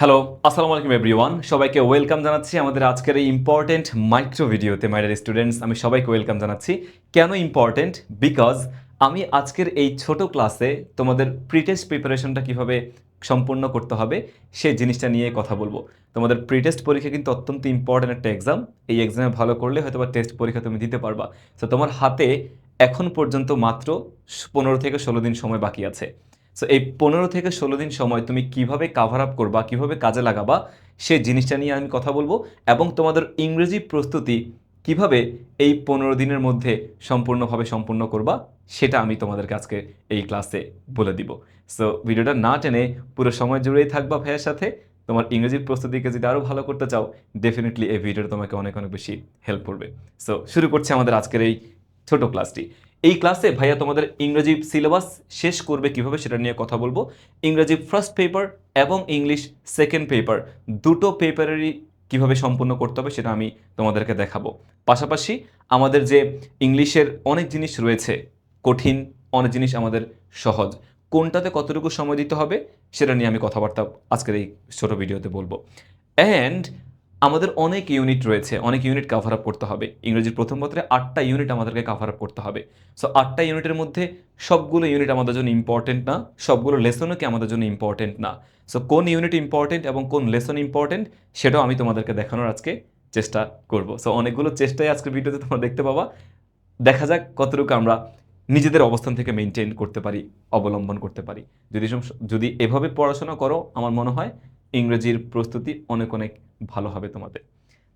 Hello আসসালামু আলাইকুম everyone সবাইকে ওয়েলকাম জানাচ্ছি আমাদের আজকের এই ইম্পর্টেন্ট মাইক্রো ভিডিওতে মাইডার স্টুডেন্টস আমি সবাইকে ওয়েলকাম জানাচ্ছি। কেন ইম্পর্টেন্ট বিকজ আমি আজকের এই ছোট ক্লাসে তোমাদের প্রিটেস্ট প্রিপারেশনটা কীভাবে সম্পূর্ণ করতে হবে, সেই জিনিসটা নিয়ে কথা বলব। তোমাদের প্রিটেস্ট পরীক্ষা কিন্তু অত্যন্ত ইম্পর্টেন্ট একটা এক্সাম এই এক্সামে ভালো করলে হয়তো বা টেস্ট পরীক্ষা তুমি দিতে পারবা। তো তোমার হাতে এখন পর্যন্ত মাত্র পনেরো থেকে ষোলো দিন সময় বাকি আছে। সো এই পনেরো থেকে ষোলো দিন সময় তুমি কীভাবে কাভার আপ করবা, কীভাবে কাজে লাগাবা সেই জিনিসটা নিয়ে আমি কথা বলব এবং তোমাদের ইংরেজি প্রস্তুতি কীভাবে এই পনেরো দিনের মধ্যে সম্পূর্ণভাবে সম্পূর্ণ করবা, সেটা আমি তোমাদেরকে আজকে এই ক্লাসে বলে দিব। সো ভিডিওটা না টেনে পুরো সময় জুড়েই থাকবা ভাইয়ের সাথে। তোমার ইংরেজির প্রস্তুতিকে যদি আরও ভালো করতে চাও ডেফিনেটলি এই ভিডিওটা তোমাকে অনেক অনেক বেশি হেল্প করবে। সো শুরু করছি আমাদের আজকের এই ছোট ক্লাসটি এই ক্লাসে ভাইয়া তোমাদের ইংরেজি সিলেবাস শেষ করবে কীভাবে সেটা নিয়ে কথা বলব। ইংরেজি ফার্স্ট পেপার এবং ইংলিশ সেকেন্ড পেপার দুটো পেপারেরই কীভাবে সম্পূর্ণ করতে হবে সেটা আমি তোমাদেরকে দেখাবো। পাশাপাশি আমাদের যে ইংলিশের অনেক জিনিস রয়েছে, কঠিন অনেক জিনিস আমাদের সহজ, কোনটাতে কতটুকু সময় দিতে হবে সেটা নিয়ে আমি কথাবার্তা আজকের এই ছোটো ভিডিওতে বলব। অ্যান্ড আমাদের অনেক ইউনিট রয়েছে, অনেক ইউনিট কাভার আপ করতে হবে। ইংরেজির প্রথম পত্রে আটটা ইউনিট আমাদেরকে কাভার আপ করতে হবে। সো আটটা ইউনিটের মধ্যে সবগুলো ইউনিট আমাদের জন্য ইম্পর্টেন্ট না, সবগুলো লেসনও কি আমাদের জন্য ইম্পর্টেন্ট না। সো কোন ইউনিট ইম্পর্টেন্ট এবং কোন লেসন ইম্পর্টেন্ট সেটাও আমি তোমাদেরকে দেখানোর আজকে চেষ্টা করব। সো অনেকগুলো চেষ্টাই আজকের ভিডিওতে তোমরা দেখতে পাবা। দেখা যাক কতটুকু আমরা নিজেদের অবস্থান থেকে মেনটেন করতে পারি, অবলম্বন করতে পারি। যদি যদি এভাবে পড়াশোনা করো, আমার মনে হয় ইংরেজির প্রস্তুতি অনেক অনেক ভালো হবে তোমাদের।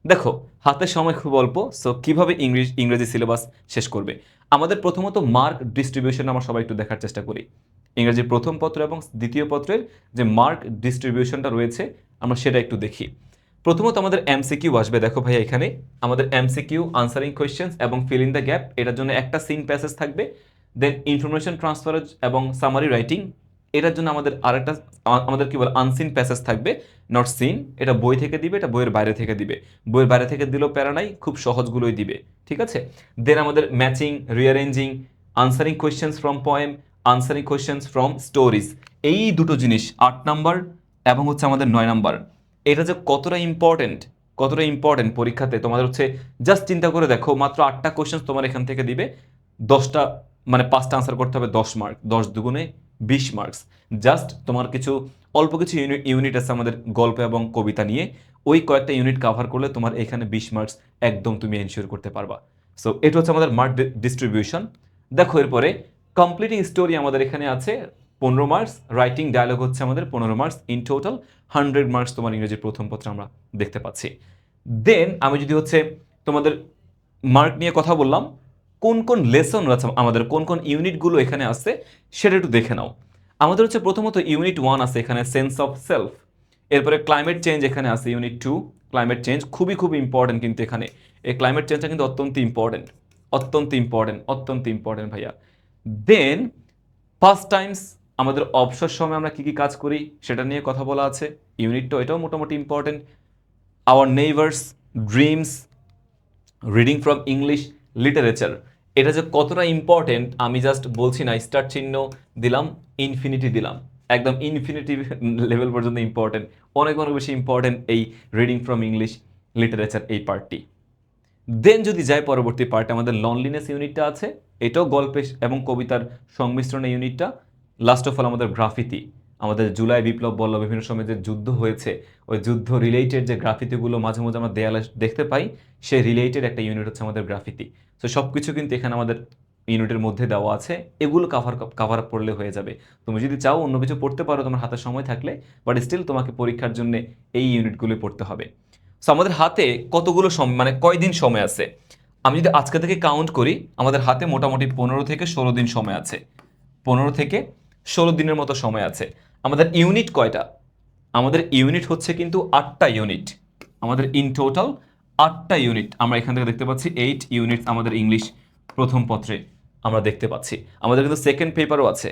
দেখো হাতের সময় খুব অল্প সো কীভাবে ইংলিশ ইংরেজি সিলেবাস শেষ করবে? আমাদের প্রথমত মার্ক ডিস্ট্রিবিউশন আমরা সবাই একটু দেখার চেষ্টা করি। ইংরেজির প্রথম পত্র এবং দ্বিতীয় পত্রের যে মার্ক ডিস্ট্রিবিউশনটা রয়েছে, আমরা সেটা একটু দেখি। প্রথমত আমাদের এমসিকিউ আসবে, দেখো ভাই এখানে। আমাদের এমসিকিউ আনসারিং কোয়েশ্চেন্স এবং ফিল ইন দ্য গ্যাপ এটার জন্য একটা সিন প্যাসেজ থাকবে। দেন ইনফরমেশন ট্রান্সফার এবং সামারি রাইটিং এটার জন্য আমাদের আরেকটা আমাদের কি বলে আনসিন প্যাসেজ থাকবে নট সিন এটা বই থেকে দিবে, এটা বইয়ের বাইরে থেকে দিবে। বইয়ের বাইরে থেকে দিলেও প্যারা নাই, খুব সহজগুলোই দিবে, ঠিক আছে? দেন আমাদের matching rearranging answering questions from poem answering questions from stories এই দুটো জিনিস, আট নাম্বার এবং হচ্ছে আমাদের নয় নাম্বার, এটা যে কতটা ইম্পর্টেন্ট কতটা ইম্পর্টেন্ট পরীক্ষাতে, তোমাদের হচ্ছে জাস্ট চিন্তা করে দেখো, মাত্র আটটা কোয়েশ্চেন তোমার এখান থেকে দিবে, দশটা মানে পাঁচটা আনসার করতে হবে দশ মার্ক দশ দুগুণে বিশ মার্কস জাস্ট তোমার কিছু অল্প কিছু ইউনিট আছে আমাদের গল্প এবং কবিতা নিয়ে। ওই কয়েকটা ইউনিট কাভার করলে তোমার এখানে বিশ মার্কস একদম তুমি এনশিওর করতে পারবা। সো এটা হচ্ছে আমাদের মার্ক ডিস্ট্রিবিউশন দেখো এরপরে কমপ্লিটিং স্টোরি আমাদের এখানে আছে পনেরো মার্কস রাইটিং ডায়লগ হচ্ছে আমাদের পনেরো marks in total hundred marks তোমার ইংরেজির প্রথম পত্রে আমরা দেখতে পাচ্ছি। দেন আমি যদি হচ্ছে তোমাদের মার্ক নিয়ে কথা বললাম কোন কোন লেসন আছে আমাদের, কোন কোন ইউনিটগুলো এখানে আছে, সেটা একটু দেখে নাও। আমাদের হচ্ছে প্রথমত ইউনিট ওয়ান আছে, এখানে সেন্স অফ সেলফ এরপরে ক্লাইমেট চেঞ্জ এখানে আছে, ইউনিট টু। ক্লাইমেট চেঞ্জ খুবই খুব ইম্পর্টেন্ট কিন্তু এখানে। এই ক্লাইমেট চেঞ্জটা কিন্তু অত্যন্ত ইম্পর্টেন্ট অত্যন্ত ইম্পর্টেন্ট অত্যন্ত ইম্পর্টেন্ট ভাইয়া। দেন ফার্স্ট টাইমস আমাদের অবসর সময় আমরা কী কী কাজ করি, সেটা নিয়ে কথা বলা আছে। ইউনিটটা এটাও মোটামুটি important our neighbours dreams reading from English literature এটা যে কতটা ইম্পর্টেন্ট আমি জাস্ট বলছি না স্টার চিহ্ন দিলাম ইনফিনিটি দিলাম। একদম ইনফিনিটি লেভেল পর্যন্ত ইম্পর্টেন্ট অনেক অনেক বেশি ইম্পর্টেন্ট এই রিডিং ফ্রম ইংলিশ লিটারেচার এই পার্টটি দেন যদি যাই পরবর্তী পার্টে আমাদের লনলিনেস ইউনিটটা আছে, এটাও গল্পে এবং কবিতার সংমিশ্রণে ইউনিটটা লাস্ট অফ অল আমাদের গ্রাফিতি আমাদের জুলাই বিপ্লব বলল বিভিন্ন সময় যে যুদ্ধ হয়েছে, ওই যুদ্ধ রিলেটেড যে গ্রাফিতিগুলো মাঝে মাঝে আমরা দেয়ালে দেখতে পাই, সেই রিলেটেড একটা ইউনিট হচ্ছে আমাদের গ্রাফিতি তো সব কিছু কিন্তু এখানে আমাদের ইউনিটের মধ্যে দেওয়া আছে। এগুলো কাভার কাভার আপ করলে হয়ে যাবে। তুমি যদি চাও অন্য কিছু পড়তে পারো, তোমার হাতে সময় থাকলে বাট স্টিল তোমাকে পরীক্ষার জন্য এই ইউনিটগুলো পড়তে হবে। সো আমাদের হাতে কতগুলো সম- মানে কয়দিন সময় আছে? আমি যদি আজকে থেকে কাউন্ট করি, আমাদের হাতে মোটামুটি পনেরো থেকে ষোলো দিন সময় আছে। পনেরো থেকে ষোলো দিনের মতো সময় আছে। আমাদের ইউনিট কয়টা? আমাদের ইউনিট হচ্ছে কিন্তু আটটা ইউনিট আমাদের ইন টোটাল আটটা ইউনিট আমরা এখান থেকে দেখতে পাচ্ছি এইট ইউনিট আমাদের ইংলিশ প্রথম পত্রে আমরা দেখতে পাচ্ছি। আমাদের কিন্তু সেকেন্ড পেপারও আছে।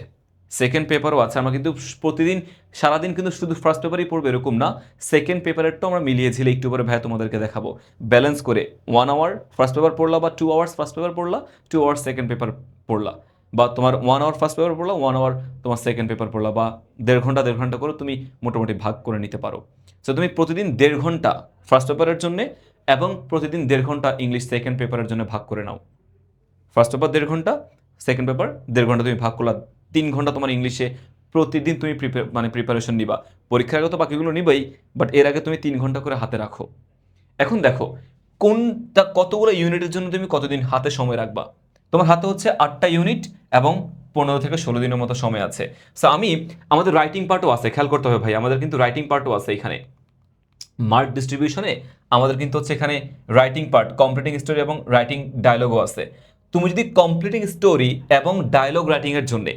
সেকেন্ড পেপারও আছে, আমরা কিন্তু প্রতিদিন, সারাদিন কিন্তু শুধু ফার্স্ট পেপারই পড়ব, এরকম না। সেকেন্ড পেপারেরটাও আমরা মিলিয়ে ঝিলে একটু পরে ভাই তোমাদেরকে দেখাবো। ব্যালেন্স করে ওয়ান আওয়ার ফার্স্ট পেপার পড়লা বা টু আওয়ার্স ফার্স্ট পেপার পড়লা টু আওয়ার্স সেকেন্ড পেপার পড়লা। বা তোমার ওয়ান আওয়ার ফার্স্ট পেপার পড়লা ওয়ান আওয়ার তোমার সেকেন্ড পেপার পড়লা বা দেড় ঘণ্টা দেড় ঘণ্টা করে তুমি মোটামুটি ভাগ করে নিতে পারো। সো তুমি প্রতিদিন দেড় ঘণ্টা ফার্স্ট পেপারের জন্য এবং প্রতিদিন দেড় ঘণ্টা ইংলিশ সেকেন্ড পেপারের জন্য ভাগ করে নাও। ফার্স্ট পেপার দেড় ঘণ্টা সেকেন্ড পেপার দেড় ঘণ্টা তুমি ভাগ করলা, তিন ঘণ্টা তোমার ইংলিশে প্রতিদিন তুমি মানে প্রিপারেশন নিবা। পরীক্ষার আগে তো বাকিগুলো নিবাই বাট এর আগে তুমি তিন ঘণ্টা করে হাতে রাখো। এখন দেখো, কোনটা, কতগুলো ইউনিটের জন্য তুমি কতদিন হাতে সময় রাখবা? তোমার হাতে হচ্ছে আটটা ইউনিট এবং পনেরো থেকে ষোলো দিনের মতো সময় আছে। সো আমি, আমাদের রাইটিং পার্টও আছে, খেয়াল করতে হবে ভাই, আমাদের কিন্তু রাইটিং পার্টও আছে এখানে। মার্ক ডিস্ট্রিবিউশনে আমাদের কিন্তু হচ্ছে এখানে রাইটিং পার্ট কমপ্লিটিং স্টোরি এবং রাইটিং ডায়লগও আছে। তুমি যদি কমপ্লিটিং স্টোরি এবং ডায়লগ রাইটিংয়ের জন্যে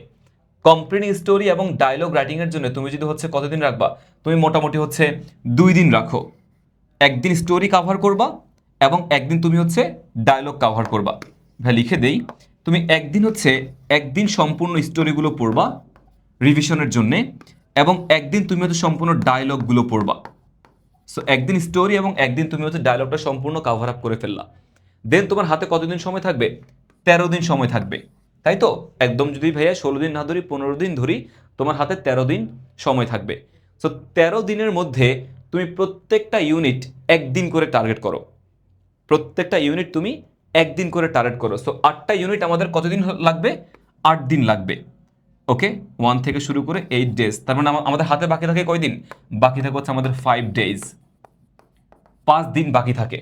কমপ্লিটিং স্টোরি এবং ডায়লগ রাইটিংয়ের জন্য তুমি যদি হচ্ছে কতদিন রাখবা? তুমি মোটামুটি হচ্ছে দুই দিন রাখো। একদিন স্টোরি কাভার করবা এবং একদিন তুমি হচ্ছে ডায়লগ কাভার করবা। ভাই লিখে দেই। তুমি একদিন হচ্ছে একদিন সম্পূর্ণ স্টোরিগুলো পড়বা রিভিশনের জন্যে এবং একদিন তুমি হচ্ছে সম্পূর্ণ ডায়লগগুলো পড়বা। সো একদিন স্টোরি এবং একদিন তুমি হচ্ছে ডায়লগটা সম্পূর্ণ কাভার আপ করে ফেললা। দেন তোমার হাতে কতদিন সময় থাকবে? তেরো দিন সময় থাকবে। তাই তো? একদম যদি ভাইয়া ষোলো দিন না ধরি, পনেরো দিন ধরি, তোমার হাতে তেরো দিন সময় থাকবে। সো তেরো দিনের মধ্যে তুমি প্রত্যেকটা ইউনিট একদিন করে টার্গেট করো। প্রত্যেকটা ইউনিট তুমি একদিন করে টার্গেট করো। সো আটটা ইউনিট আমাদের কতদিন লাগবে? আট দিন লাগবে। ওকে? ওয়ান থেকে শুরু করে এইট ডেজ তার মানে আমাদের হাতে বাকি থাকে কয়দিন? বাকি থাকে হচ্ছে আমাদের ফাইভ ডেজ পাঁচ দিন বাকি থাকে।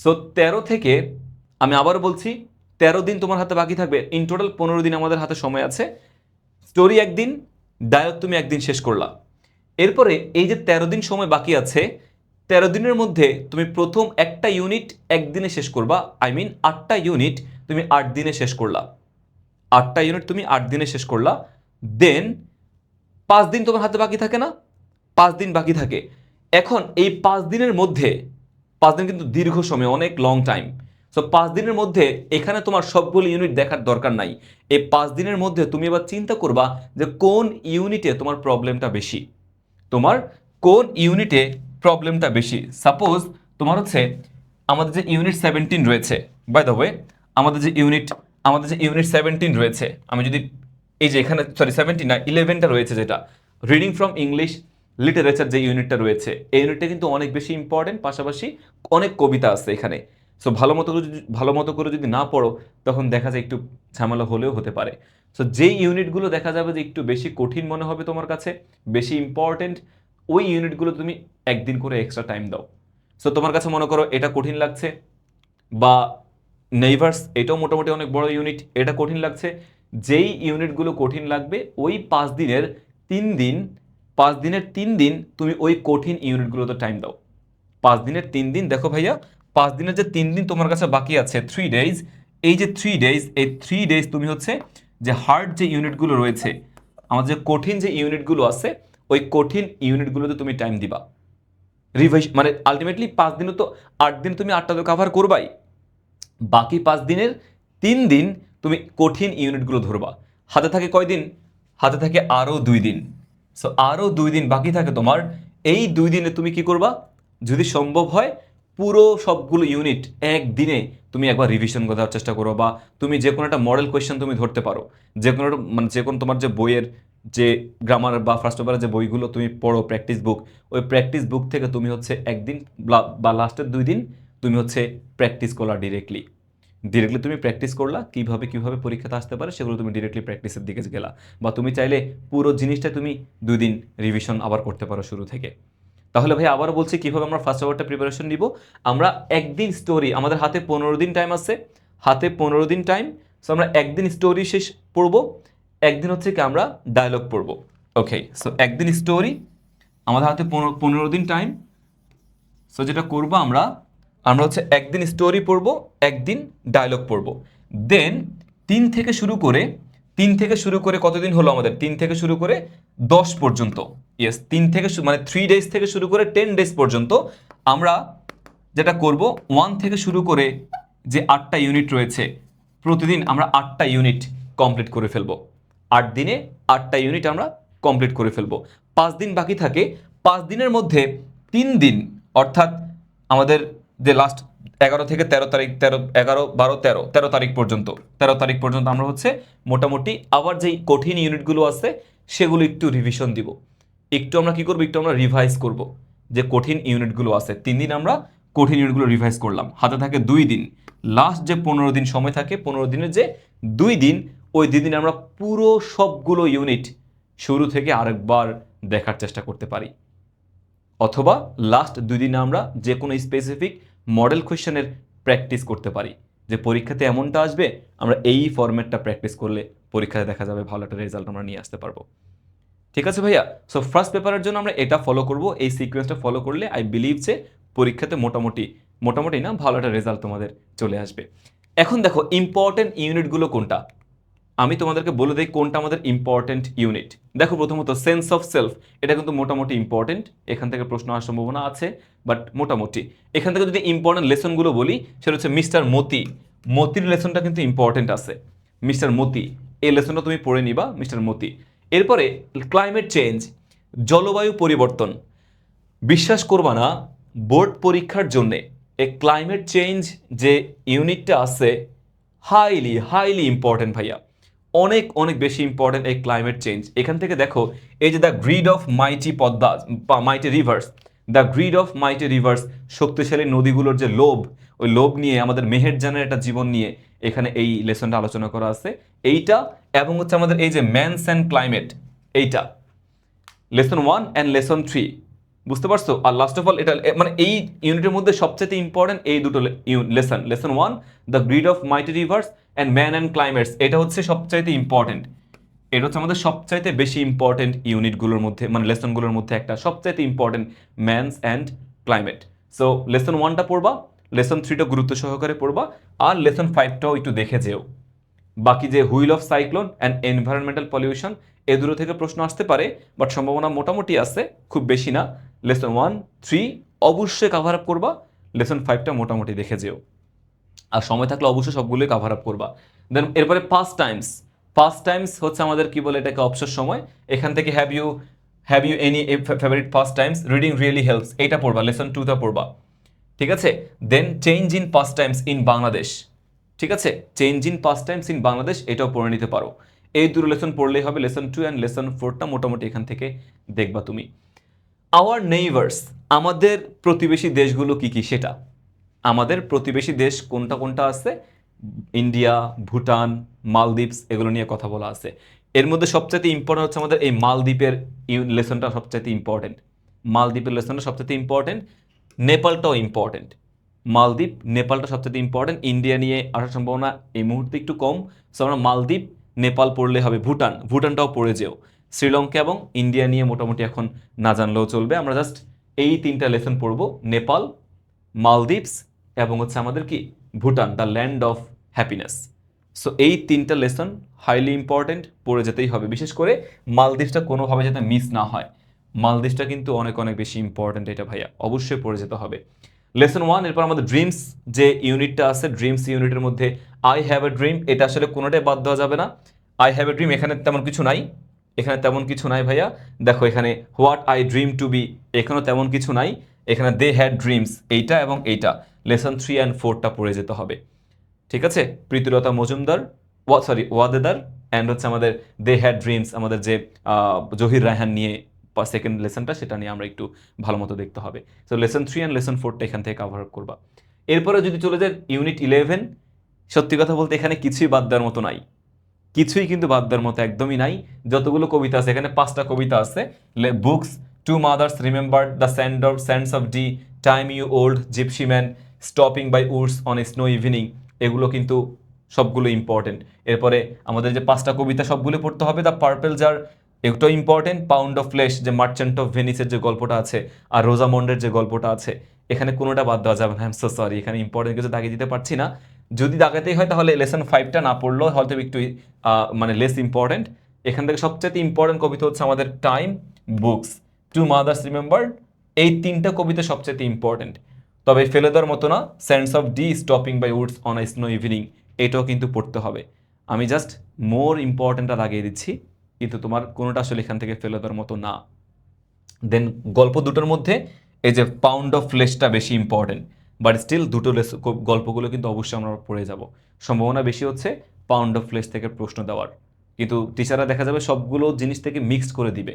সো তেরো থেকে, আমি আবার বলছি, তেরো দিন তোমার হাতে বাকি থাকবে। ইন টোটাল পনেরো দিন আমাদের হাতে সময় আছে। স্টোরি একদিন ডায়লগ তুমি একদিন শেষ করলা। এরপরে এই যে তেরো দিন সময় বাকি আছে, তেরো দিনের মধ্যে তুমি প্রথম একটা ইউনিট একদিনে শেষ করবা। আই মিন আটটা ইউনিট তুমি আট দিনে শেষ করলা। আটটা ইউনিট তুমি আট দিনে শেষ করলা। দেন পাঁচ দিন তোমার হাতে বাকি থাকে না? পাঁচ দিন বাকি থাকে। এখন এই পাঁচ দিনের মধ্যে, পাঁচ দিন কিন্তু দীর্ঘ সময়, অনেক লং টাইম সো পাঁচ দিনের মধ্যে এখানে তোমার সবগুলো ইউনিট দেখার দরকার নাই। এই পাঁচ দিনের মধ্যে তুমি এবার চিন্তা করবা যে কোন ইউনিটে তোমার প্রবলেমটা বেশি? তোমার কোন ইউনিটে প্রবলেমটা বেশি? সাপোজ তোমার হচ্ছে আমাদের যে ইউনিট সেভেন্টিন রয়েছে বাই দ্য ওয়ে আমাদের যে ইউনিট আমাদের যে ইউনিট সেভেন্টিন রয়েছে, আমি যদি এই যে এখানে সরি সেভেন্টিন না ইলেভেনটা রয়েছে যেটা। রিডিং ফ্রম ইংলিশ লিটারেচার যে ইউনিটটা রয়েছে, এই ইউনিটটা কিন্তু অনেক বেশি ইম্পর্টেন্ট পাশাপাশি অনেক কবিতা আছে এখানে। সো ভালো মতো করে ভালো মতো করে যদি না পড়ো, তখন দেখা যায় একটু ঝামেলা হলেও হতে পারে। সো যেই ইউনিটগুলো দেখা যাবে যে একটু বেশি কঠিন মনে হবে তোমার কাছে, বেশি ইম্পর্টেন্ট ওই ইউনিটগুলো তুমি একদিন করে এক্সট্রা টাইম দাও। সো তোমার কাছে মনে করো এটা কঠিন লাগছে, বা নেইভার্স এটাও মোটামুটি অনেক বড় ইউনিট এটা কঠিন লাগছে যেই ইউনিটগুলো কঠিন লাগবে, ওই পাঁচ দিনের তিন দিন, পাঁচ দিনের তিন দিন তুমি ওই কঠিন ইউনিটগুলোতে টাইম দাও। পাঁচ দিনের তিন দিন, দেখো ভাইয়া, পাঁচ দিনের যে তিন দিন তোমার কাছে বাকি আছে থ্রি ডেজ এই যে থ্রি ডেজ এই থ্রি ডেজ তুমি হচ্ছে যে হার্ড যে ইউনিটগুলো রয়েছে আমাদের যে কঠিন যে ইউনিটগুলো আছে, ওই কঠিন ইউনিটগুলোতে তুমি টাইম দিবা। রিভাইজ মানে আলটিমেটলি পাঁচ দিনে তো, আট দিন তুমি আটটা তো কাভার করবাই। বাকি পাঁচ দিনের তিন দিন তুমি কঠিন ইউনিটগুলো ধরবা। হাতে থাকে কয় দিন? হাতে থাকে আরও দুই দিন। সো আরও দুই দিন বাকি থাকে তোমার। এই দুই দিনে তুমি কি করবা? যদি সম্ভব হয়, পুরো সবগুলো ইউনিট একদিনে তুমি একবার রিভিশন করার চেষ্টা করো বা তুমি যে কোনো একটা মডেল কোয়েশ্চেন তুমি ধরতে পারো। যে কোনো মানে যে কোনো তোমার যে বইয়ের যে গ্রামার বা ফার্স্ট পেপারের যে বইগুলো তুমি পড়ো প্র্যাকটিস বুক ওই প্র্যাকটিস বুক থেকে তুমি হচ্ছে একদিন বা লাস্টের দুই দিন তুমি হচ্ছে প্র্যাকটিস করলা ডিরেক্টলি ডিরেক্টলি তুমি প্র্যাকটিস করলা, কীভাবে কীভাবে পরীক্ষাতে আসতে পারে সেগুলো তুমি ডিরেক্টলি প্র্যাকটিসের দিকে গেলা। বা তুমি চাইলে পুরো জিনিসটা তুমি দুই দিন রিভিশন আবার করতে পারো শুরু থেকে। তাহলে ভাই আবারও বলছি কীভাবে আমরা ফার্স্ট আওয়ারটা প্রিপারেশন নিব? আমরা একদিন স্টোরি আমাদের হাতে পনেরো দিন টাইম আছে। হাতে পনেরো দিন টাইম সো আমরা একদিন স্টোরি শেষ পড়ব। একদিন হচ্ছে কি আমরা ডায়লগ পড়ব। ওকে সো একদিন স্টোরি আমাদের হাতে পনেরো পনেরো দিন টাইম সো যেটা করব আমরা আমরা হচ্ছে একদিন স্টোরি পড়ব, একদিন ডায়লগ পড়ব। দেন তিন থেকে শুরু করে, তিন থেকে শুরু করে কতদিন হলো আমাদের? তিন থেকে শুরু করে দশ পর্যন্ত। ইয়েস তিন থেকে মানে থ্রি ডেজ থেকে শুরু করে টেন ডেজ পর্যন্ত আমরা যেটা করব ওয়ান থেকে শুরু করে যে আটটা ইউনিট রয়েছে, প্রতিদিন আমরা আটটা ইউনিট কমপ্লিট করে ফেলব। আট দিনে আটটা ইউনিট আমরা কমপ্লিট করে ফেলব। পাঁচ দিন বাকি থাকে, পাঁচ দিনের মধ্যে তিন দিন, অর্থাৎ আমাদের যে লাস্ট এগারো থেকে তেরো তারিখ, তেরো, এগারো, বারো, তেরো তেরো তারিখ পর্যন্ত। তেরো তারিখ পর্যন্ত আমরা হচ্ছে মোটামুটি আবার যেই কঠিন ইউনিটগুলো আছে, সেগুলো একটু রিভিশন দিব। একটু আমরা কি করব? একটু আমরা রিভাইজ করব যে কঠিন ইউনিটগুলো আছে। তিন দিন আমরা কঠিন ইউনিটগুলো রিভাইজ করলাম। হাতে থাকে দুই দিন। লাস্ট যে পনেরো দিন সময় থাকে, পনেরো দিনের যে দুই দিন, ওই দুই দিন আমরা পুরো সবগুলো ইউনিট শুরু থেকে আরেকবার দেখার চেষ্টা করতে পারি। অথবা লাস্ট দুই দিনে আমরা যে কোনো স্পেসিফিক মডেল কোয়েশ্চেনের প্র্যাকটিস করতে পারি। যে পরীক্ষাতে এমনটা আসবে, আমরা এই ফরম্যাটটা প্র্যাকটিস করলে পরীক্ষাতে দেখা যাবে ভালো একটা রেজাল্ট আমরা নিয়ে আসতে পারব। ঠিক আছে ভাইয়া? সো ফার্স্ট পেপারের জন্য আমরা এটা ফলো করব। এই সিকোয়েন্সটা ফলো করলে আই বিলিভ যে পরীক্ষাতে মোটামুটি মোটামুটি না, ভালো একটা রেজাল্ট তোমাদের চলে আসবে। এখন দেখো ইম্পর্টেন্ট ইউনিটগুলো কোনটা? আমি তোমাদেরকে বলে দিই কোনটা আমাদের ইম্পর্টেন্ট ইউনিট দেখো প্রথমত সেন্স অফ সেলফ এটা কিন্তু মোটামুটি ইম্পর্টেন্ট এখান থেকে প্রশ্ন আসার সম্ভাবনা আছে বাট মোটামুটি। এখান থেকে যদি ইম্পর্টেন্ট লেসনগুলো বলি, সেটা হচ্ছে মিস্টার মতি। মতির লেসনটা কিন্তু ইম্পর্টেন্ট আছে। মিস্টার মতি, এই লেসনটা তুমি পড়ে নিবা, মিস্টার মতি। এরপরে ক্লাইমেট চেঞ্জ জলবায়ু পরিবর্তন। বিশ্বাস করবা না, বোর্ড পরীক্ষার জন্যে এ ক্লাইমেট চেঞ্জ যে ইউনিটটা আছে হাইলি হাইলি ইম্পর্টেন্ট ভাইয়া। অনেক অনেক বেশি ইম্পর্টেন্ট এই ক্লাইমেট চেঞ্জ এখান থেকে দেখো, এই যে the grid of mighty Padma mighty rivers the grid of mighty rivers শক্তিশালী নদীগুলোর যে লোভ, ওই লোভ নিয়ে আমাদের মেহেরজানের একটা জীবন নিয়ে এখানে এই লেসনটা আলোচনা করা আছে। এইটা এবং হচ্ছে আমাদের এই যে ম্যানস অ্যান্ড ক্লাইমেট এইটা। Lesson one and lesson three বুঝতে পারছ? আর লাস্ট অফ অল এটা মানে এই ইউনিটের মধ্যে সবচেয়ে ইম্পর্টেন্ট এই দুটো lesson lesson one the grid of mighty rivers and man and climates এটা হচ্ছে সবচাইতে ইম্পর্টেন্ট এটা হচ্ছে আমাদের সবচাইতে বেশি ইম্পর্টেন্ট ইউনিটগুলোর মধ্যে মানে লেসনগুলোর মধ্যে একটা সবচাইতে important man's and climate so lesson ওয়ানটা পড়বা লেসন থ্রিটা গুরুত্ব সহকারে পড়বা, আর লেসন ফাইভটাও একটু দেখে যেও। বাকি যে wheel of cyclone and environmental pollution এ দুটো থেকে প্রশ্ন আসতে পারে বাট সম্ভাবনা মোটামুটি আছে, খুব বেশি না। লেসন ওয়ান থ্রি অবশ্যই কাভার আপ করবা লেসন ফাইভটা মোটামুটি দেখে যেও। আর সময় থাকলে অবশ্যই সবগুলোই কাভার আপ করবা। দেন এরপরে পাস্ট টাইমস পাস্ট টাইমস হচ্ছে আমাদের কি বলে এটাকে অবসর সময়। এখান থেকে have you have you any favourite past times reading really helps এইটা পড়বা লেসন টুটা পড়বা। ঠিক আছে? Then change in past times in Bangladesh ঠিক আছে? Change in past times in Bangladesh এটাও পড়ে নিতে পারো। এই দুটো লেসন পড়লেই হবে। লেসন টু অ্যান্ড লেসন ফোরটা মোটামুটি এখান থেকে দেখবা তুমি। আওয়ার নেইভার্স আমাদের প্রতিবেশী দেশগুলো কি কি? সেটা। আমাদের প্রতিবেশী দেশ কোনটা কোনটা আছে? ইন্ডিয়া, ভুটান, মালদ্বীপস, এগুলো নিয়ে কথা বলা আছে। এর মধ্যে সবচাইতে ইম্পর্টেন্ট হচ্ছে আমাদের এই মালদ্বীপের লেসনটা সবচাইতে ইম্পর্টেন্ট মালদ্বীপের লেসনটা সবচাইতে ইম্পর্টেন্ট নেপালটাও ইম্পর্টেন্ট মালদ্বীপ, নেপালটা সবচেয়ে ইম্পর্টেন্ট ইন্ডিয়া নিয়ে আসার সম্ভাবনা এই মুহূর্তে একটু কম। সো আমরা মালদ্বীপ, নেপাল পড়লে হবে ভুটান। ভুটানটাও পড়ে যেও। শ্রীলঙ্কা এবং ইন্ডিয়া নিয়ে মোটামুটি এখন না জানলেও চলবে। আমরা জাস্ট এই তিনটা লেসন পড়ব। নেপাল, মালদ্বীপস এবং হচ্ছে আমাদের কি? Bhutan, the land of happiness. So এই তিনটা লেসন হাইলি ইম্পর্টেন্ট, পড়ে যেতেই হবে। বিশেষ করে মালদ্বীপসটা কোনোভাবে যাতে মিস না হয়। মালদ্বীপসটা কিন্তু অনেক অনেক বেশি ইম্পর্টেন্ট এটা ভাইয়া। অবশ্যই পড়ে যেতে হবে। লেসন ওয়ান এরপর আমাদের ড্রিমস যে ইউনিটটা আছে ড্রিমস ইউনিটের মধ্যে আই হ্যাভ এ ড্রিম এটা আসলে কোনোটাই বাদ দেওয়া যাবে না। আই হ্যাভ এ ড্রিম এখানে তেমন কিছু নাই। এখানে তেমন কিছু নাই ভাইয়া। দেখো এখানে what I dream to be এখানেও তেমন কিছু নাই। এখানে দে হ্যাড ড্রিমস এইটা এবং এইটা। লেসন থ্রি অ্যান্ড ফোরটা পড়ে যেতে হবে। ঠিক আছে? প্রীতিলতা মজুমদার, ওয়া সরি ওয়াদেদার অ্যান্ড হচ্ছে আমাদের দে হ্যাড ড্রিমস আমাদের যে জহির রায়হান নিয়ে সেকেন্ড লেসনটা, সেটা নিয়ে আমরা একটু ভালো মতো দেখতে হবে। So lesson three and lesson ফোরটা এখান থেকে কভার আপ করবা। এরপরে যদি চলে যায় ইউনিট ইলেভেন সত্যি কথা বলতে এখানে কিছুই বাদ দেওয়ার মতো নাই। কিছুই কিন্তু বাদ দেওয়ার মতো একদমই নাই। যতগুলো কবিতা আছে, এখানে পাঁচটা কবিতা আছে। Books to mothers remember the sand of sands of the time you old gipsy man stopping by woods on a snow evening এগুলো কিন্তু সবগুলো ইম্পর্টেন্ট এরপরে আমাদের যে পাঁচটা কবিতা সবগুলো পড়তে হবে দ্য পার্পেল জার এটাও ইম্পর্টেন্ট পাউন্ড অফ ফ্লেশ যে মার্চেন্ট অফ ভেনিসের যে গল্পটা আছে, আর রোজামন্ডের যে গল্পটা আছে, এখানে কোনোটা বাদ দেওয়া যাবে না। আই সো সরি এখানে ইম্পর্টেন্ট কিছু দাগিয়ে দিতে পারছি না। যদি দাগাতেই হয় তাহলে লেসন ফাইভটা না পড়লেও হয়তো একটু মানে লেস ইম্পর্টেন্ট এখান থেকে সবচেয়ে ইম্পর্টেন্ট কবিতা হচ্ছে আমাদের time books to mothers remember এই তিনটা কবিতা সবচেয়ে ইম্পর্টেন্ট তবে ফেলে দেওয়ার মতো না sense of the stopping by woods on I snow evening এটাও কিন্তু পড়তে হবে। আমি জাস্ট মোর ইম্পর্টেন্টটা লাগিয়ে দিচ্ছি, কিন্তু তোমার কোনোটা আসলে এখান থেকে ফেলে দেওয়ার মতো না। দেন গল্প দুটোর মধ্যে এই যে পাউন্ড অফ ফ্লেশটা বেশি ইম্পর্টেন্ট বাট স্টিল দুটো গল্পগুলো কিন্তু অবশ্যই আমরা পড়ে যাব। সম্ভাবনা বেশি হচ্ছে পাউন্ড অফ ফ্লেশ থেকে প্রশ্ন দেওয়ার। কিন্তু টিচাররা দেখা যাবে সবগুলো জিনিস থেকে মিক্সড করে দিবে।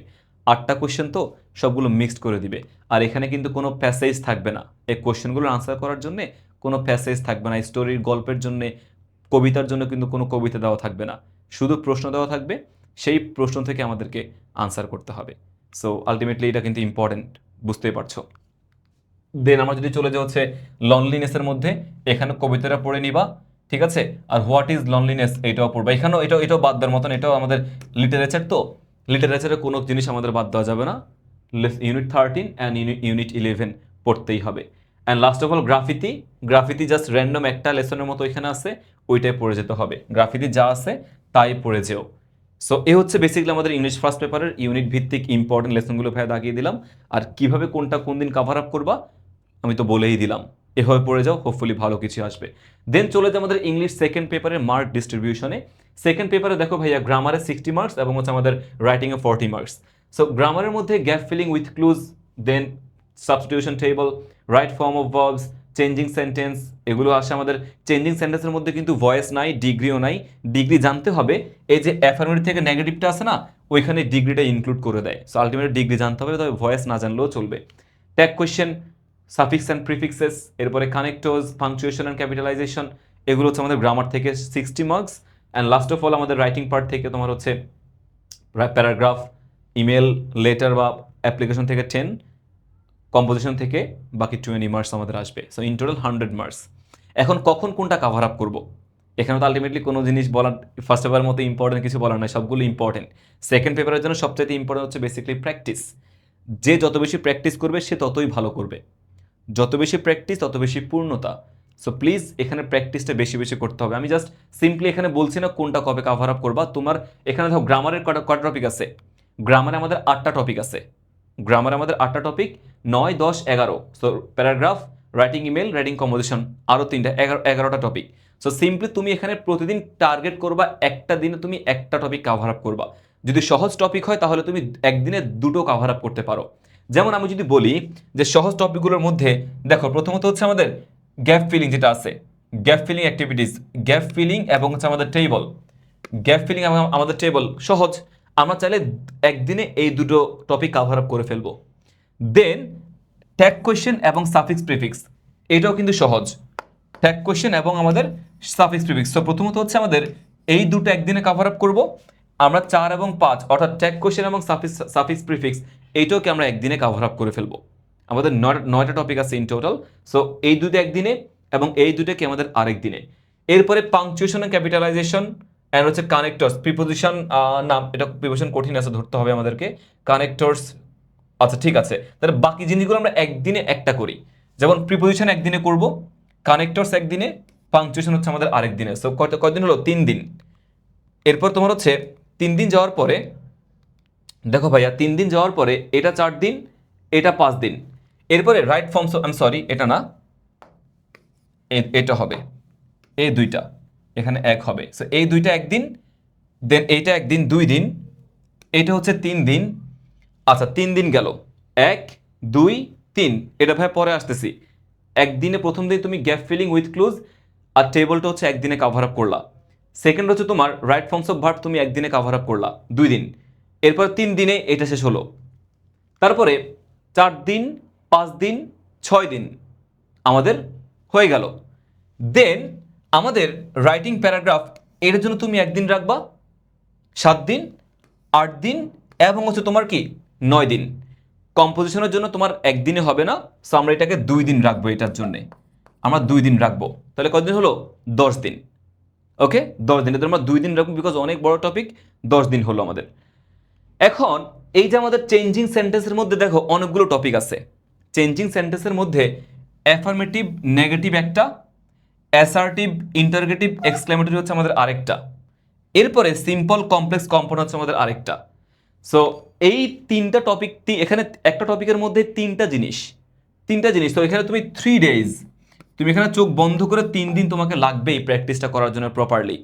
আটটা কোশ্চেন তো সবগুলো মিক্সড করে দিবে। আর এখানে কিন্তু কোনো প্যাসেজ থাকবে না। এই কোশ্চেনগুলোর আনসার করার জন্য কোনো প্যাসেজ থাকবে না। স্টোরির গল্পের জন্য, কবিতার জন্য কিন্তু কোনো কবিতা দেওয়া থাকবে না। শুধু প্রশ্ন দেওয়া থাকবে, সেই প্রশ্ন থেকে আমাদেরকে আনসার করতে হবে। সো আলটিমেটলি এটা কিন্তু ইম্পর্টেন্ট বুঝতেই পারছ। দেন আমরা যদি চলে যাই হচ্ছে লনলিনেসের মধ্যে, এখানে কবিতাটা পড়ে নিবা, ঠিক আছে? আর হোয়াট ইজ লনলিনেস এটাও পড়বা। এখানেও, এটাও এটাও বাদ দেওয়ার মতন, এটাও আমাদের লিটারেচার তো। লিটারেচারে কোনো জিনিস আমাদের বাদ দেওয়া যাবে না। Unit thirteen and unit eleven পড়তেই হবে। And last of all graffiti graffiti just random একটা লেসনের মতো এখানে আছে, ওইটাই পড়ে যেতে হবে। গ্রাফিতি যা আছে, তাই পড়ে যেও। সো এ হচ্ছে বেসিক্যালি আমাদের ইংলিশ ফার্স্ট পেপারের ইউনিট ভিত্তিক ইম্পর্টেন্ট লেসনগুলো ভাইয়া দাগিয়ে দিলাম। আর কীভাবে কোনটা কোন দিন কাভার আপ করবা, আমি তো বলেই দিলাম। এভাবে পড়ে যাও হোপফুলি ভালো কিছু আসবে। দেন চলে যায় আমাদের ইংলিশ সেকেন্ড পেপারের মার্ক ডিস্ট্রিবিউশনে সেকেন্ড পেপারে দেখো ভাইয়া গ্রামারে সিক্সটি মার্কস এবং হচ্ছে আমাদের রাইটিংয়ে ফর্টি মার্কস সো গ্রামারের মধ্যে gap filling with clues then substitution table right form of verbs changing sentence এগুলো আসে আমাদের চেঞ্জিং সেন্টেন্সের মধ্যে কিন্তু ভয়েস নাই ডিগ্রিও নাই। ডিগ্রি জানতে হবে, এই যে অ্যাফার্মেটিভ থেকে নেগেটিভটা আছে না, ওইখানে ডিগ্রিটা ইনক্লুড করে দেয়। সো আলটিমেট ডিগ্রি জানতে হবে, তবে ভয়েস না জানলেও চলবে। Tag question suffix and prefixes এরপরে কানেক্টোজ পাংচুয়েশন অ্যান্ড ক্যাপিটালাইজেশন এগুলো হচ্ছে আমাদের গ্রামার থেকে sixty marks and last of all আমাদের রাইটিং পার্ট থেকে তোমার হচ্ছে প্যারাগ্রাফ ইমেল লেটার বা অ্যাপ্লিকেশন থেকে টেন কম্পোজিশন থেকে বাকি টোয়েন্টি মার্কস আমাদের আসবে। So in total hundred marks এখন কখন কোনটা কাভার আপ করব? এখানে তো আলটিমেটলি কোনো জিনিস বলার ফার্স্ট পেপারের মতো ইম্পর্টেন্ট কিছু বলার নাই, সবগুলো ইম্পর্টেন্ট সেকেন্ড পেপারের জন্য সবচেয়ে ইম্পর্টেন্ট হচ্ছে বেসিক্যালি প্র্যাকটিস যে যত বেশি প্র্যাকটিস করবে, সে ততই ভালো করবে। যত বেশি প্র্যাকটিস তত বেশি পূর্ণতা। সো প্লিজ এখানে প্র্যাকটিসটা বেশি বেশি করতে হবে। আমি জাস্ট সিম্পলি এখানে বলছি না কোনটা কবে কাভার আপ করবা। তোমার এখানে দেখো গ্রামারের কটা কটা টপিক আছে। গ্রামারে আমাদের আটটা টপিক আছে। গ্রামারে আমাদের আটটা টপিক নয়, দশ, এগারো। So paragraph writing email writing composition আরও তিনটা, এগারো, এগারোটা টপিক সো সিম্পলি তুমি এখানে প্রতিদিন টার্গেট করবা, একটা দিনে তুমি একটা টপিক কাভার আপ করবা। যদি সহজ টপিক হয়, তাহলে তুমি একদিনে দুটো কাভার আপ করতে পারো। যেমন আমি যদি বলি যে সহজ টপিকগুলোর মধ্যে, দেখো, প্রথমত হচ্ছে আমাদের গ্যাপ ফিলিং যেটা আছে। Gap filling activities gap filling এবং হচ্ছে আমাদের টেবল গ্যাপ ফিলিং আমাদের টেবল সহজ। আমরা চাইলে একদিনে এই দুটো টপিক কাভার আপ করে ফেলব। দেন ট্যাগ কোয়েশ্চেন এবং সাফিক্স প্রিফিক্স এটাও কিন্তু সহজ। ট্যাগ কোয়েশ্চেন এবং আমাদের সাফিক্স প্রিফিক্স তো প্রথমত হচ্ছে আমাদের এই দুটো একদিনে কাভার আপ করব। আমরা চার এবং পাঁচ, অর্থাৎ ট্যাগ কোয়েশ্চেন এবং সাফিক্স সাফিক্স প্রিফিক্স এইটাকে আমরা একদিনে কাভার আপ করে ফেলব। আমাদের নয়, নয়টা টপিক আছে ইন টোটাল সো এই দুটো একদিনে এবং এই দুটোকে আমাদের আরেক দিনে। এরপরে পাংচুয়েশন অ্যান্ড ক্যাপিটালাইজেশন অ্যান্ড হচ্ছে কানেক্টরস প্রিপোজিশন নাম, এটা প্রিপোজিশন কঠিন আছে, ধরতে হবে আমাদেরকে। কানেক্টরস আচ্ছা ঠিক আছে। তাহলে বাকি জিনিসগুলো আমরা একদিনে একটা করি। যেমন প্রিপোজিশন একদিনে করব কানেক্টরস একদিনে পাংচুয়েশন হচ্ছে আমাদের আরেক দিনে। সো কত কয়দিন হলো? তিন দিন। এরপর তোমার হচ্ছে, তিন দিন যাওয়ার পরে দেখো ভাইয়া, তিন দিন যাওয়ার পরে এটা চার দিন, এটা পাঁচ দিন। এরপরে right forms I am sorry এটা না এটা হবে। এই দুইটা, এখানে এক হবে। সো এই দুইটা একদিন দেন এইটা একদিন, দুই দিন, এটা হচ্ছে তিন দিন। আচ্ছা তিন দিন গেল। এক, দুই, তিন, এটা ভাই পরে আসতেছি। একদিনে প্রথম দিন তুমি গ্যাপ ফিলিং উইথ ক্লুজ আর টেবলটা হচ্ছে একদিনে কাভার আপ করলা। সেকেন্ড হচ্ছে তোমার রাইট ফর্মস অফ ভার্ব তুমি একদিনে কাভার আপ করলা, দুই দিন। এরপর তিন দিনে এটা শেষ হলো। তারপরে চার দিন, পাঁচ দিন, ছয় দিন আমাদের হয়ে গেল। দেন আমাদের রাইটিং প্যারাগ্রাফ এর জন্য তুমি একদিন রাখবা, সাত দিন, আট দিন, এবং হচ্ছে তোমার কি, নয় দিন। কম্পোজিশনের জন্য তোমার একদিনে হবে না সো আমরা এটাকে দুই দিন রাখব এটার জন্যে। আমরা দুই দিন রাখব। তাহলে কতদিন হলো? দশ দিন। ওকে দশ দিন আমরা দুই দিন রাখব বিকজ অনেক বড় টপিক দশ দিন হলো আমাদের। এখন, এই যে আমাদের চেঞ্জিং সেন্টেন্সের মধ্যে দেখো অনেকগুলো টপিক আছে। চেঞ্জিং সেন্টেন্সের মধ্যে অ্যাফার্মেটিভ নেগেটিভ একটা অ্যাসার্টিভ ইন্টারগেটিভ এক্সক্লেমেটরি হচ্ছে আমাদের আরেকটা। এরপরে সিম্পল কমপ্লেক্স কম্পাউন্ড হচ্ছে আমাদের আরেকটা। সো এই তিনটা টপিক এখানে একটা টপিকের মধ্যে তিনটা জিনিস। তিনটা জিনিস। তো এখানে তুমি থ্রি ডেজ তুমি এখানে চোখ বন্ধ করে তিন দিন তোমাকে লাগবে এই প্র্যাকটিসটা করার জন্য প্রপারলি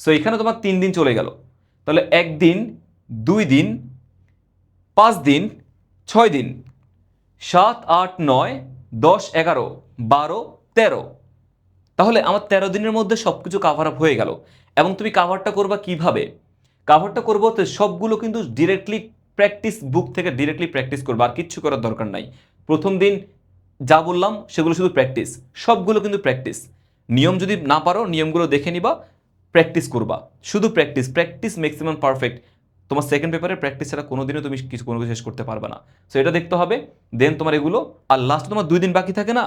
সো এখানে তোমার তিন দিন চলে গেল। তাহলে একদিন দুই দিন, পাঁচ দিন, ছয় দিন। সাত, আট, নয়, দশ, এগারো, বারো, তেরো। তাহলে আমার তেরো দিনের মধ্যে সব কিছু কাভার আপ হয়ে গেল। এবং তুমি কাভারটা করবা কীভাবে? কাভারটা করব তো সবগুলো কিন্তু ডিরেক্টলি প্র্যাকটিস বুক থেকে ডিরেক্টলি প্র্যাকটিস করব, আর কিচ্ছু করার দরকার নাই। প্রথম দিন যা বললাম, সেগুলো শুধু প্র্যাকটিস সবগুলো কিন্তু প্র্যাকটিস নিয়ম যদি না পারো, নিয়মগুলো দেখে নিবা প্র্যাকটিস করবা। শুধু প্র্যাকটিস প্র্যাকটিস ম্যাক্সিমাম পারফেক্ট তোমার সেকেন্ড পেপারে প্র্যাকটিস ছাড়া কোনোদিনও তুমি কিছু, কোনো কিছু শেষ করতে পারবে না। সো এটা দেখতে হবে। দেন তোমার এগুলো, আর লাস্ট তোমার দুই দিন বাকি থাকে না,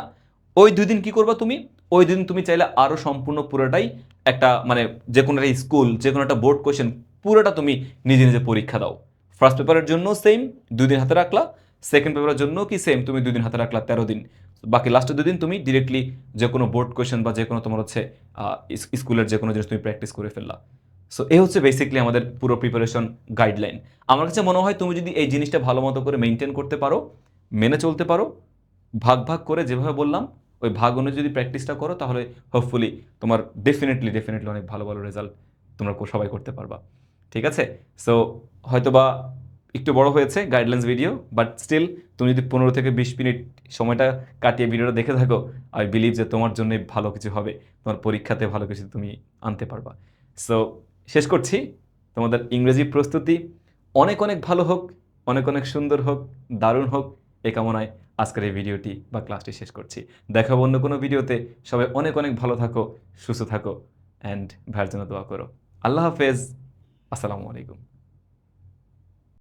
ওই দুই দিন কি করবা তুমি? ওই দিন তুমি চাইলে আরও সম্পূর্ণ পুরোটাই একটা মানে যে কোনো একটা স্কুল যে কোনো একটা বোর্ড কোয়েশ্চেন পুরোটা তুমি নিজে নিজে পরীক্ষা দাও। ফার্স্ট পেপারের জন্য সেম দুই দিন হাতে রাখলা। সেকেন্ড পেপারের জন্য কি সেম তুমি দুই দিন হাতে রাখলা তেরো দিন। বাকি লাস্টের দুদিন তুমি ডিরেক্টলি যে কোনো বোর্ড কোয়েশ্চেন বা যে কোনো তোমার হচ্ছে স্কুলের যে কোনো জিনিস তুমি প্র্যাকটিস করে ফেললা। সো এই হচ্ছে বেসিকলি আমাদের পুরো প্রিপারেশন গাইডলাইন আমার কাছে মনে হয় তুমি যদি এই জিনিসটা ভালো মতো করে মেনটেন করতে পারো, মেনে চলতে পারো, ভাগ ভাগ করে যেভাবে বললাম, ওই ভাগ অনুযায়ী যদি প্র্যাকটিসটা করো, তাহলে হোপফুলি তোমার ডেফিনেটলি ডেফিনেটলি অনেক ভালো ভালো রেজাল্ট তোমরা সবাই করতে পারবা। ঠিক আছে? সো হয়তোবা একটু বড় হয়েছে গাইডলাইন্স ভিডিও বাট স্টিল তুমি যদি পনেরো থেকে বিশ মিনিট সময়টা কাটিয়ে ভিডিওটা দেখে থাকো আই বিলিভ যে তোমার জন্য ভালো কিছু হবে। তোমার পরীক্ষাতে ভালো কিছু তুমি আনতে পারবা। সো শেষ করছি। তোমাদের ইংরেজি প্রস্তুতি অনেক অনেক ভালো হোক, অনেক অনেক সুন্দর হোক, দারুণ হোক, এ কামনায় আজকের এই ভিডিওটি বা ক্লাসটি শেষ করছি। দেখাবো অন্য কোনো ভিডিওতে। সবাই অনেক অনেক ভালো থাকো, সুস্থ থাকো অ্যান্ড ভাইয়ের জন্য দোয়া করো। আল্লাহ হাফেজ। আসসালামু আলাইকুম।